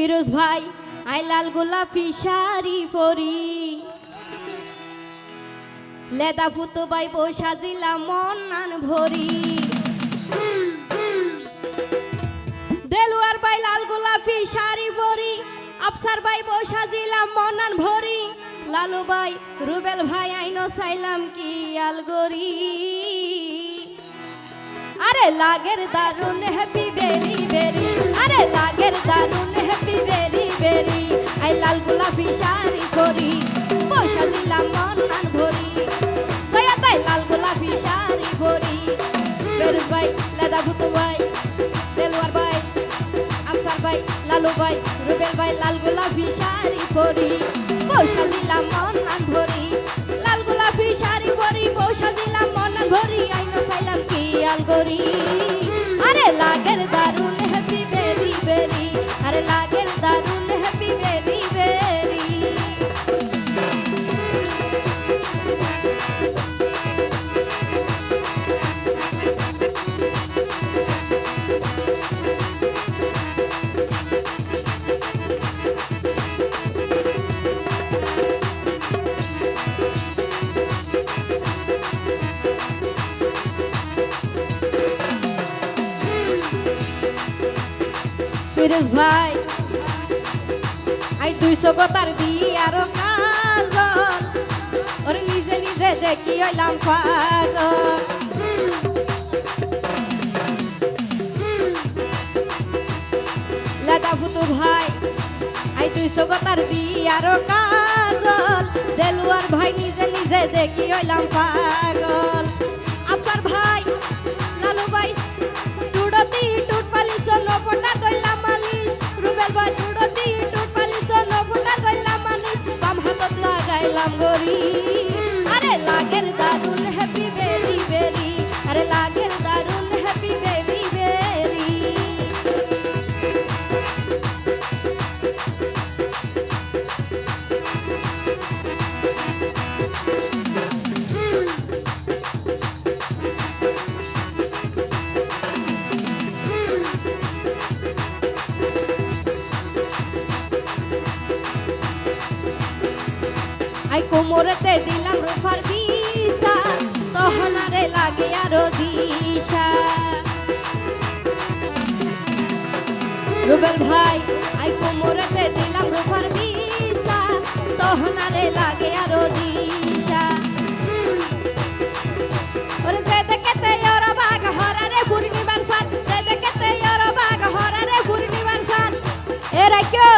ফিরোজ ভাই আই লাল গোলাপি শাড়ি পরি। লেদা ফুতো বাই বউ সাজিলাম মন নান ভরি। দেলুয়ার বাই লাল গোলাপি শাড়ি পরি, আফসার বাই বউ সাজিলাম মন নান ভরি। লালু ভাই রুবেল ভাই, আইনো চাইলাম কি আলগরি। আরে লাগের দারুণ হ্যাপি বেরি বেরি লাল গোলাপি শাড়ি পরি, পয়সা দিলাম মন নান ভরি। সৈয়দ ভাই লাল গোলাপি শাড়ি পরি। বেরুজ ভাই, লেদা ভুতু ভাই দেলওয়ার ভাই, আফসার ভাই, লালু ভাই, রুবেল ভাই, লাল গোলাপি শাড়ি পরি। পয়সা দিলাম মন নান ভরি, লাল গোলাপি শাড়ি পরি, পয়সা দিলাম ফিরোজ ভাই। আই দুইশো গোতার দি আরও কাজল। ওরে নিজে নিজে দেখি হইলাম পাগল। লাদা ফুতু ভাই, আই দুইশো গোতার দি আরও কাজল। দেলুয়ার ভাই নিজে নিজে দেখি হইলাম পাগল। আফসার ভাই আই কোমরেতে দিলাম রূপার বিসা তখন আরে লাগে আরও দিশা রুবেল ভাই, আই কোমরেতে দিলাম রূপার বিসা তখন আরে লাগে আরও দিশা ওরে যে দেখতে ওরা বাঘ হরারে পূর্ণিমার সান যে দেখতে ওরা বাঘ হরারে পূর্ণিমার সান এ রাখো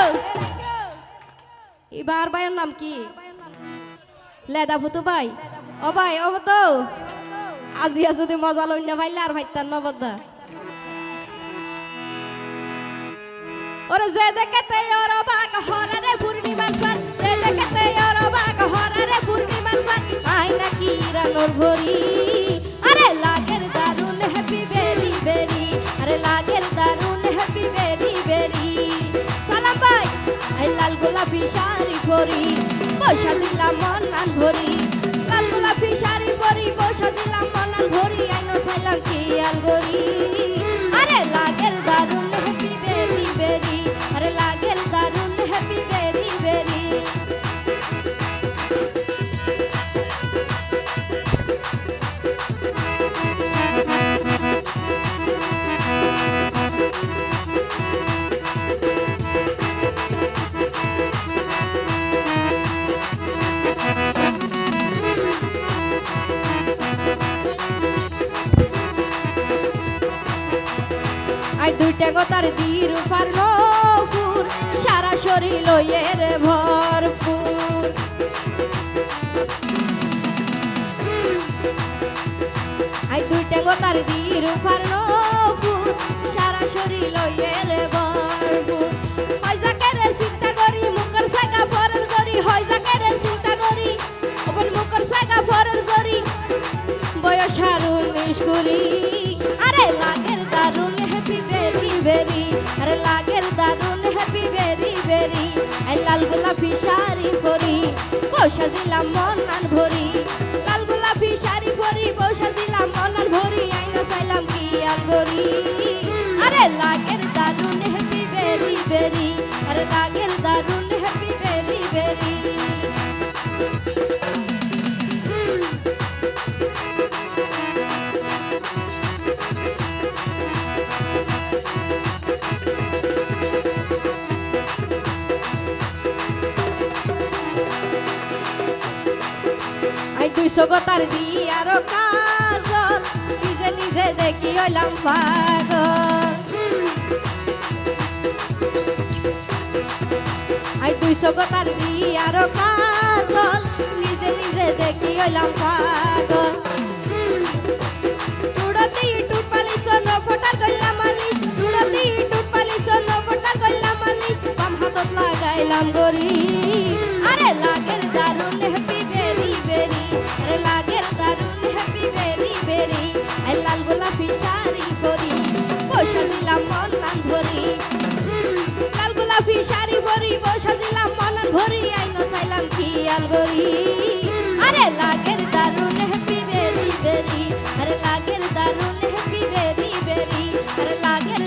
এবার ভাইয়ের নাম কি? লেদা ফুতু ভাই। ও ভাই, ও তো আজি যদি মজা লইন না ভাইলে আর ভাইতার নবদা ওরে যে দেখতে ওর বাঘ হরারে পূর্ণিমার শাড়ি পরি, পয়সা দিলাম মন নান ভরি লাল গোলাপি শাড়ি পরি, পয়সা দিলাম মন নান ভরি আইনো সাইলাম কি আলগরি আরে লাগের আই দুইটা গোতার দির পারল ফুর সারা শরীর লইয়ের ভরপুর। আই দুইটা গোতার দির পারল ফুর সারা শরীর লইয়ের ভরপুর। হয় যাকে রে চিন্তা করি, মুখর সাগা পরের জরি। হয় যাকে রে চিন্তা করি ওপর মুখর সাগা পরের জরি। বয়স আর উনিশ আরে লাগের লাল গোলাপি শাড়ি পরি পয়সা দিলাম মন নান ভরি। লাল গোলাপি শাড়ি পরি পয়সা দিলাম মন নান ভরি, আইনা চাইলাম কি আর ভরি আরে লাগের দারুণ হ্যাপি বেরি বেরি, আরে লাগের দুইশো দি আরও কাজল নিজে নিজে দেখি হইলাম পাগল। আই তুই সগতার দি আরও কাজল নিজে নিজে দেখি হইলাম পাগল। গোলাপি শাড়ি ভরি বসাজিলাম মনন ভরি আইনো চাইলাম কি আলগরি? আরে লাগের দারুণ হ্যাপি বেরি বেরি, আরে লাগের দারুণ হ্যাপি বেরি বেরি, আরে লাগের